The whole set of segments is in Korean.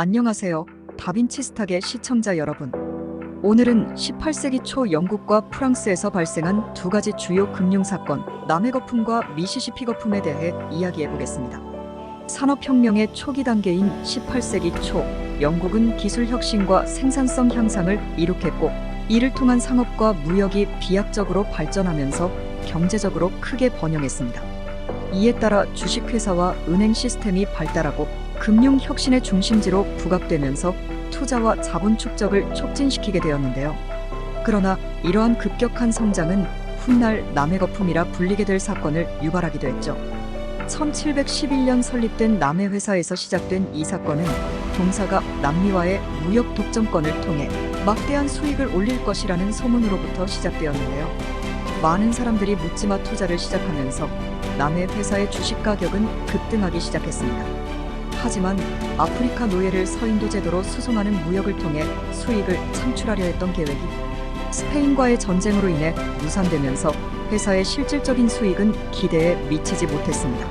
안녕하세요. 다빈치 스탁의 시청자 여러분. 오늘은 18세기 초 영국과 프랑스에서 발생한 두 가지 주요 금융 사건, 남해 거품과 미시시피 거품에 대해 이야기해 보겠습니다. 산업혁명의 초기 단계인 18세기 초, 영국은 기술 혁신과 생산성 향상을 이룩했고, 이를 통한 상업과 무역이 비약적으로 발전하면서 경제적으로 크게 번영했습니다. 이에 따라 주식회사와 은행 시스템이 발달하고 금융 혁신의 중심지로 부각되면서 투자와 자본 축적을 촉진시키게 되었는데요. 그러나 이러한 급격한 성장은 훗날 남해 거품이라 불리게 될 사건을 유발하기도 했죠. 1711년 설립된 남해 회사에서 시작된 이 사건은 동사가 남미와의 무역 독점권을 통해 막대한 수익을 올릴 것이라는 소문으로부터 시작되었는데요. 많은 사람들이 묻지마 투자를 시작하면서 남해 회사의 주식 가격은 급등하기 시작했습니다. 하지만 아프리카 노예를 서인도 제도로 수송하는 무역을 통해 수익을 창출하려 했던 계획이 스페인과의 전쟁으로 인해 무산되면서 회사의 실질적인 수익은 기대에 미치지 못했습니다.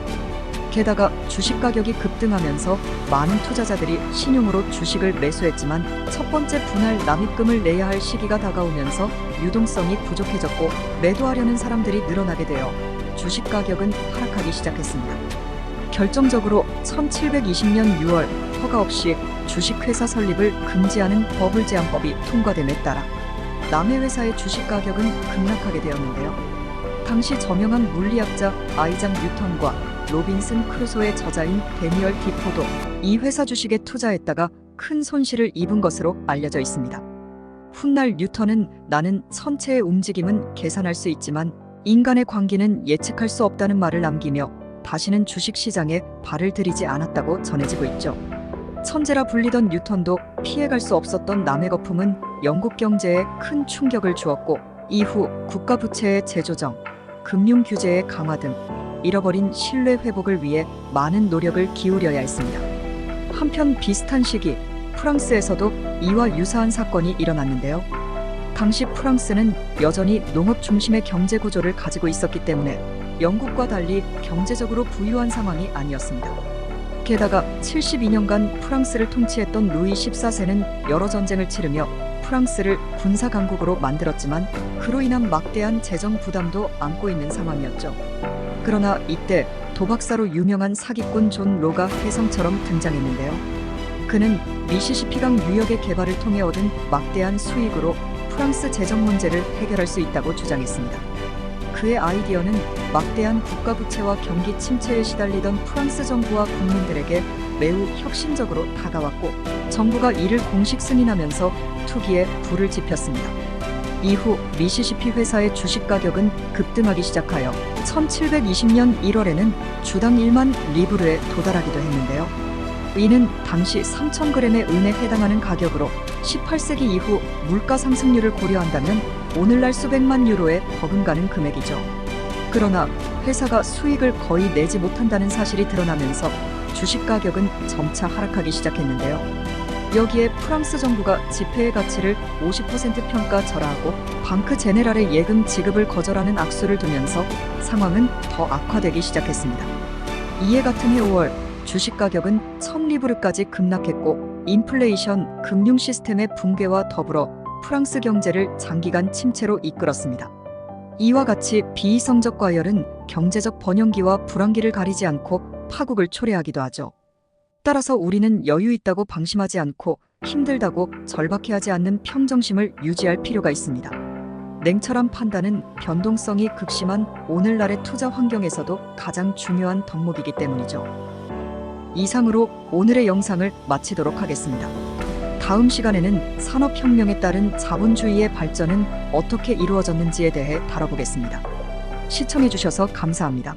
게다가 주식 가격이 급등하면서 많은 투자자들이 신용으로 주식을 매수했지만 첫 번째 분할 납입금을 내야 할 시기가 다가오면서 유동성이 부족해졌고 매도하려는 사람들이 늘어나게 되어 주식 가격은 하락하기 시작했습니다. 결정적으로 1720년 6월 허가 없이 주식회사 설립을 금지하는 버블 제한법이 통과됨에 따라 남해 회사의 주식 가격은 급락하게 되었는데요. 당시 저명한 물리학자 아이작 뉴턴과 로빈슨 크루소의 저자인 데니얼 디포도 이 회사 주식에 투자했다가 큰 손실을 입은 것으로 알려져 있습니다. 훗날 뉴턴은 나는 선체의 움직임은 계산할 수 있지만 인간의 광기는 예측할 수 없다는 말을 남기며 다시는 주식 시장에 발을 들이지 않았다고 전해지고 있죠. 천재라 불리던 뉴턴도 피해갈 수 없었던 남의 거품은 영국 경제에 큰 충격을 주었고 이후 국가 부채의 재조정, 금융 규제의 강화 등 잃어버린 신뢰 회복을 위해 많은 노력을 기울여야 했습니다. 한편 비슷한 시기 프랑스에서도 이와 유사한 사건이 일어났는데요. 당시 프랑스는 여전히 농업 중심의 경제 구조를 가지고 있었기 때문에 영국과 달리 경제적으로 부유한 상황이 아니었습니다. 게다가 72년간 프랑스를 통치했던 루이 14세는 여러 전쟁을 치르며 프랑스를 군사 강국으로 만들었지만 그로 인한 막대한 재정 부담도 안고 있는 상황이었죠. 그러나 이때 도박사로 유명한 사기꾼 존 로가 혜성처럼 등장했는데요. 그는 미시시피강 유역의 개발을 통해 얻은 막대한 수익으로 프랑스 재정 문제를 해결할 수 있다고 주장했습니다. 그의 아이디어는 막대한 국가 부채와 경기 침체에 시달리던 프랑스 정부와 국민들에게 매우 혁신적으로 다가왔고 정부가 이를 공식 승인하면서 투기에 불을 지폈습니다. 이후 미시시피 회사의 주식 가격은 급등하기 시작하여 1720년 1월에는 주당 1만 리브르에 도달하기도 했는데요. 이는 당시 3,000g의 은에 해당하는 가격으로 18세기 이후 물가 상승률을 고려한다면 오늘날 수백만 유로에 버금가는 금액이죠. 그러나 회사가 수익을 거의 내지 못한다는 사실이 드러나면서 주식 가격은 점차 하락하기 시작했는데요. 여기에 프랑스 정부가 지폐의 가치를 50% 평가 절하하고 방크 제네랄의 예금 지급을 거절하는 악수를 두면서 상황은 더 악화되기 시작했습니다. 이에 같은 해 5월 주식 가격은 1000리브르까지 급락했고 인플레이션 금융 시스템의 붕괴와 더불어 프랑스 경제를 장기간 침체로 이끌었습니다. 이와 같이 비이성적 과열은 경제적 번영기와 불황기를 가리지 않고 파국을 초래하기도 하죠. 따라서 우리는 여유 있다고 방심하지 않고 힘들다고 절박해하지 않는 평정심을 유지할 필요가 있습니다. 냉철한 판단은 변동성이 극심한 오늘날의 투자 환경에서도 가장 중요한 덕목이기 때문이죠. 이상으로 오늘의 영상을 마치도록 하겠습니다. 다음 시간에는 산업혁명에 따른 자본주의의 발전은 어떻게 이루어졌는지에 대해 다뤄보겠습니다. 시청해주셔서 감사합니다.